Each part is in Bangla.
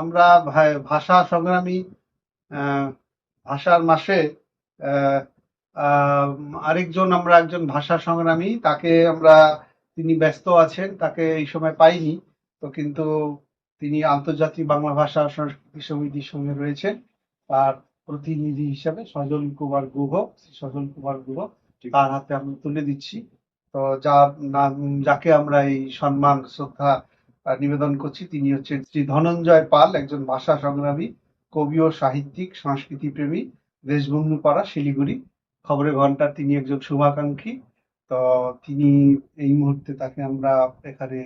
আমরা ভাষা সংগ্রামী ভাষার মাসে আরেকজন আমরা একজন ভাষা সংগ্রামী তাকে আমরা তিনি ব্যস্ত আছেন তাকে এই সময় পাইনি তো কিন্তু তিনি আন্তর্জাতিক বাংলা ভাষা সংস্কৃতি সমিতির সঙ্গে রয়েছেন। তার প্রতিনিধি হিসাবে সজল কুমার গুহ শ্রী সজল কুমার গুহ তার হাতে আমি তুলে দিচ্ছি। তো যার নাম যাকে আমরা এই সম্মান শ্রদ্ধা নিবেদন করছি। তিনি হচ্ছেন শ্রী ধনঞ্জয় পাল একজন ভাষা সংগ্রামী কবি ও সাহিত্যিক সংস্কৃতি প্রেমী দেশবন্ধু পাড়া শিলিগুড়ি। খবরের ঘণ্টার তিনি একজন শুভাকাঙ্ক্ষী। তো তিনি এই মুহূর্তে তাকে আমরা এখানে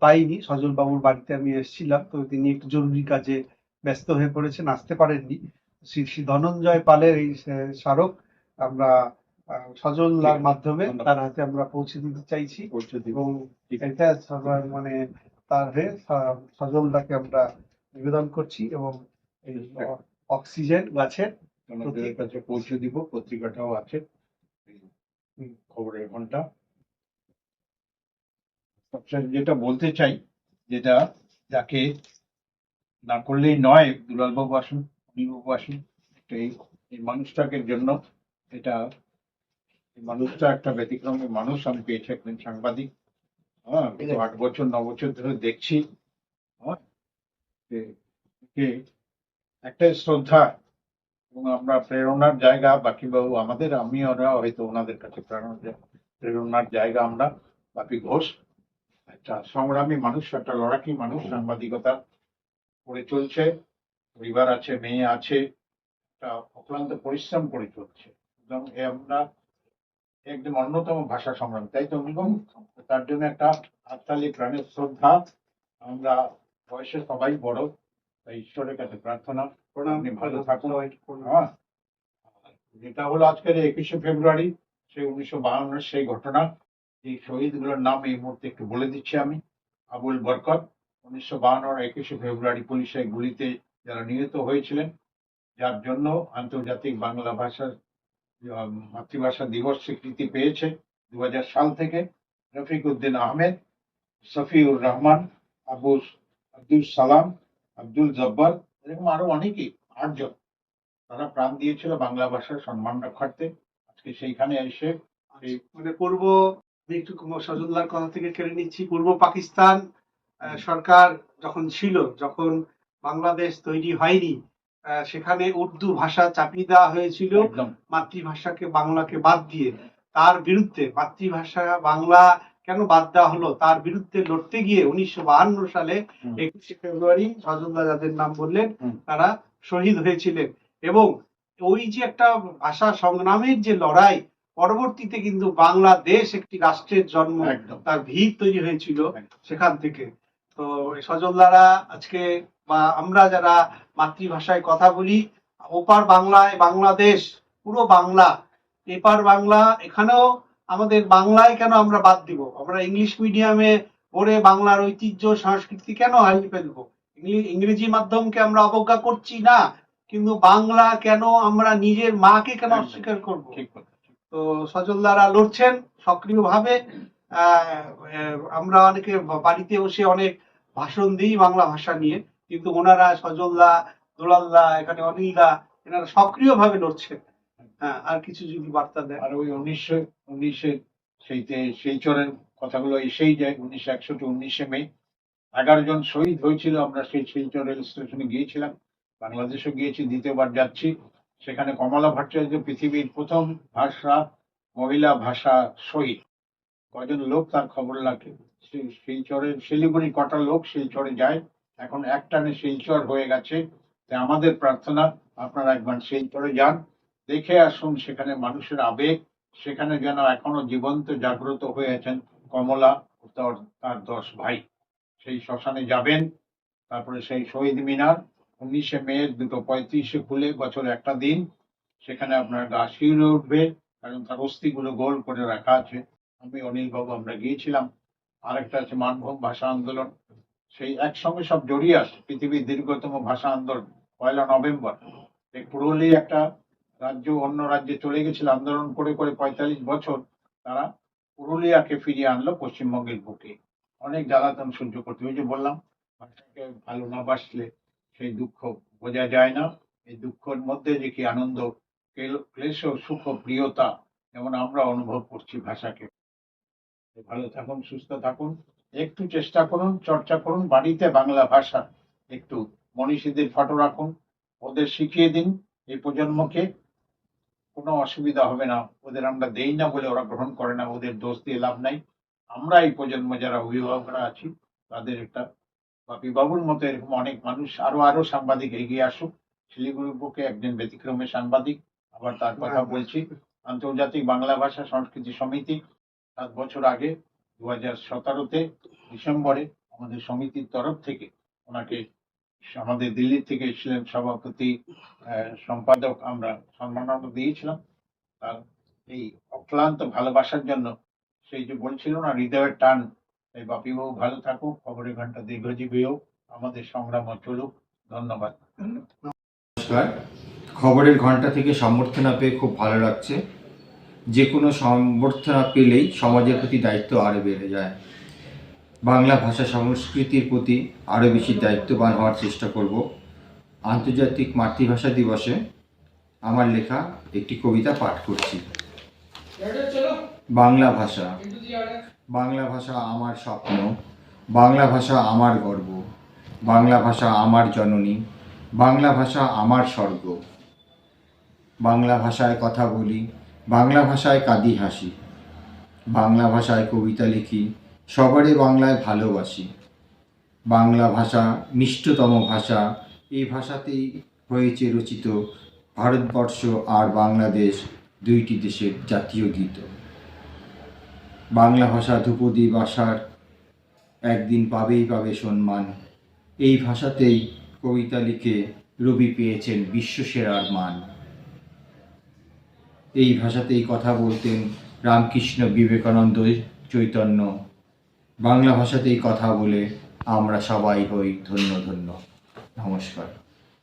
পাইনি। সজল বাবুর বাড়িতে আমি এসেছিলাম। তো তিনি একটু জরুরি কাজে ব্যস্ত হয়ে পড়েছেন আসতে পারেননি। শ্রী শ্রী ধনঞ্জয় পালের এই স্মারক আমরা আহ, সজলদার মাধ্যমে তার হাতে আমরা পৌঁছে দিতে চাইছি। এবং এটা মানে তার হয়ে সজলদাকে আমরা নিবেদন করছি এবং এই অক্সিজেন গাছের কাছে পৌঁছে দিব পত্রিকাটাও আছে। খবরের ঘণ্টা। যেটা বলতে চাই যেটা যাকে না করলেই নয় দুলালবাবু আসুন অনিলবাবু আসুন এই এই মানুষটাকে জন্য এটা মানুষটা একটা ব্যতিক্রমী মানুষ আমি পেয়েছি একজন সাংবাদিক। হ্যাঁ আট বছর ন বছর ধরে দেখছি। হ্যাঁ যে- যে একটা শ্রদ্ধা এবং আমরা প্রেরণার জায়গা বাকি বাবু আমাদের আমি ওরা হয়তো ওনাদের কাছে প্রেরণার জায়গা- প্রেরণার জায়গা আমরা বাপি ঘোষ একটা সংগ্রামী মানুষ একটা লড়াকি মানুষ সাংবাদিকতা করে চলছে পরিবার আছে মেয়ে আছে একটা অক্লান্ত পরিশ্রম করে চলছে। এ আমরা একদম অন্যতম ভাষা সংগ্রাম তাই তো এবং তার জন্য একটা হাততালি প্রাণের শ্রদ্ধা। আমরা বয়সে সবাই বড় তাই ঈশ্বরের কাছে প্রার্থনা। আপনি ভালো থাকুন। হ্যাঁ। যেটা হলো আজকের একুশে ফেব্রুয়ারি সেই উনিশশো বাহান্নের সেই ঘটনা। এই শহীদগুলোর নাম এই মুহূর্তে একটু বলে দিচ্ছি আমি। আবুল বরকত উনিশশো বাহান্নর একুশে ফেব্রুয়ারি পুলিশের গুলিতে যারা নিহত হয়েছিলেন যার জন্য আন্তর্জাতিক বাংলা ভাষার মাতৃভাষা দিবস স্বীকৃতি পেয়েছে দু সাল থেকে। রফিক উদ্দিন আহমেদ সফিউর রহমান, আবু আব্দুল সালাম, আব্দুল জব্বার, এরকম আরও অনেকেই, আটজন। তারা প্রাণ দিয়েছিল বাংলা ভাষার সম্মান রক্ষার্থে। আজকে সেইখানে এসে এই- মানে পূর্ব, আমি একটু কুমার সজলদার কথা থেকে কেড়ে নিচ্ছি। পূর্ব পাকিস্তান সরকার যখন ছিল, যখন বাংলাদেশ তৈরি হয়নি সেখানে উর্দু ভাষা চাপিয়ে দেওয়া হয়েছিল। মাতৃভাষাকে বাংলাকে বাদ দিয়ে। তার বিরুদ্ধে মাতৃভাষা বাংলা কেন বাদ দেওয়া হলো? তার বিরুদ্ধে লড়তে গিয়ে উনিশশো বাহান্ন সালে একুশে ফেব্রুয়ারি সজলদা যাদের নাম বললেন তারা শহীদ হয়েছিলেন। এবং ওই যে একটা ভাষা সংগ্রামের যে লড়াই পরবর্তীতে কিন্তু বাংলাদেশ একটি রাষ্ট্রের জন্ম তার ভিত তৈরি হয়েছিল সেখান থেকে। তো সজলদারা আজকে বা আমরা যারা মাতৃভাষায় কথা বলি ওপার বাংলায় বাংলাদেশ পুরো বাংলা এপার বাংলা এখানেও আমাদের বাংলায় কেন আমরা বাদ দিব? আমরা ইংলিশ মিডিয়ামে পড়ে বাংলার ঐতিহ্য সংস্কৃতি কেন হারিয়ে ফেলব? ইংরেজি মাধ্যমকে আমরা অবজ্ঞা করছি না কিন্তু বাংলা কেন আমরা নিজের মাকে কেন অস্বীকার করব? তো সজলদারা লড়ছেন সক্রিয়ভাবে। আমরা অনেকে বাড়িতে বসে অনেক ভাষণ দিই বাংলা ভাষা নিয়ে। কিন্তু ওনারা সজলদা, দোলালদা, এখানে অনিলদা, এনারা সক্রিয়ভাবে লড়ছেন হ্যাঁ আর কিছু যদি বার্তা দেয় আর ওই উনিশশো উনিশে সেইতে সেই চরের কথাগুলো এসেই যায়, উনিশশো একষট্টি, উনিশে মে। এগারো জন শহীদ হয়েছিল, আমরা সেই শিলচর রেল স্টেশনে গিয়েছিলাম। বাংলাদেশও গিয়েছি, দ্বিতীয়বার যাচ্ছি। সেখানে কমলা ভট্টাচার্য পৃথিবীর প্রথম ভাষা, মহিলা ভাষা শহীদ। কজন লোক তার খবর লাগে সেই- শিলচরের শিলিগুড়ি কটা লোক শিলচরে যায়। এখন একটানে শিলচর হয়ে গেছে তাই আমাদের প্রার্থনা, আপনারা একবার শিলচরে যান, দেখে আসুন সেখানে মানুষের আবেগ, সেখানে যেন এখনও জীবন্ত, জাগ্রত হয়ে আছেন কমলা তার দশ ভাই। সেই শ্মশানে যাবেন, তারপরে সেই শহীদ মিনার, উনিশে মে দুটো পঁয়ত্রিশে খুলে বছরে একটা দিন, সেখানে আপনার গা শিউরে উঠবে, কারণ তার অস্থিগুলো গোল করে রাখা আছে। আমি অনিল বাবু, আমরা গিয়েছিলাম। আরেকটা আছে মানভূম ভাষা আন্দোলন। সেই একসঙ্গে সব জড়িয়ে আছে পৃথিবীর দীর্ঘতম ভাষা আন্দোলন, পয়লা নভেম্বর। এই পুরুলি একটা রাজ্য, অন্য রাজ্যে চলে গেছিল, আন্দোলন করে করে পঁয়তাল্লিশ বছর তারা পুরুলিয়াকে ফিরিয়ে আনলো পশ্চিমবঙ্গের বুকে। অনেক জ্বালাতন সহ্য করতে ওই যে বললাম, ভাষাকে ভালো না বাসলে সেই দুঃখ বোঝা যায় না। এই দুঃখের মধ্যে যে কি আনন্দ কেল- ক্লেশ সুখ প্রিয়তা যেমন আমরা অনুভব করছি ভাষাকে। ভালো থাকুন, সুস্থ থাকুন। একটু চেষ্টা করুন চর্চা করুন বাড়িতে বাংলা ভাষা একটু মনীষীদের ফটো রাখুন ওদের শিখিয়ে দিন এই প্রজন্মকে। কোনো অসুবিধা হবে না ওদের আমরা দেই না বলে ওরা গ্রহণ করে না ওদের দোষ দিয়ে লাভ নাই। আমরা এই প্রজন্ম যারা অভিভাবকরা আছি তাদের একটা বাপি বাবুর মতো এরকম অনেক মানুষ আরও আরও সাংবাদিক এগিয়ে আসুক। শিলিগুড়ির বুকে একজন ব্যতিক্রমে সাংবাদিক আবার তার কথা বলছি। আন্তর্জাতিক বাংলা ভাষা সংস্কৃতি সমিতি সাত বছর আগে দু হাজার সতেরোতে ডিসেম্বরে আমাদের সমিতির তরফ থেকে ওনাকে আমাদের দিল্লি থেকে এসেছিলেন সভাপতি সম্পাদক আমরা সম্মাননা দিয়েছিলাম। তার এই অক্লান্ত ভালোবাসার জন্য সেই যে বলছিল না, হৃদয়ের টান এই বাপিবাবু ভালো থাকুক, খবরের ঘণ্টা দীর্ঘজীবী হোক, আমাদের সংগ্রাম চলুক ধন্যবাদ। নমস্কার। খবরের ঘণ্টা থেকে সমর্থনা পেয়ে খুব ভালো লাগছে। যে কোনো সম্বর্ধনা পেলেই সমাজের প্রতি দায়িত্ব আরও বেড়ে যায়। বাংলা ভাষা সংস্কৃতির প্রতি আরও বেশি দায়িত্ববান হওয়ার চেষ্টা করব। আন্তর্জাতিক মাতৃভাষা দিবসে আমার লেখা একটি কবিতা পাঠ করছি। বাংলা ভাষা। বাংলা ভাষা আমার স্বপ্ন। বাংলা ভাষা আমার গর্ব। বাংলা ভাষা আমার জননী। বাংলা ভাষা আমার স্বর্গ। বাংলা ভাষায় কথা বলি। বাংলা ভাষায় কাঁদি হাসি। বাংলা ভাষায় কবিতা লিখি সবারই বাংলায় ভালোবাসি। বাংলা ভাষা মিষ্টতম ভাষা, এই ভাষাতেই হয়েছে রচিত ভারতবর্ষ আর বাংলাদেশ দুইটি দেশের জাতীয় গীত। বাংলা ভাষা ধ্রুপদী ভাষার একদিন পাবেই পাবে সম্মান। এই ভাষাতেই কবিতা লিখে রবি পেয়েছেন বিশ্বসেরার মান। এই ভাষাতেই কথা বলতেন রামকৃষ্ণ বিবেকানন্দ চৈতন্য। বাংলা ভাষাতেই কথা বলে আমরা সবাই হই ধন্য ধন্য। নমস্কার।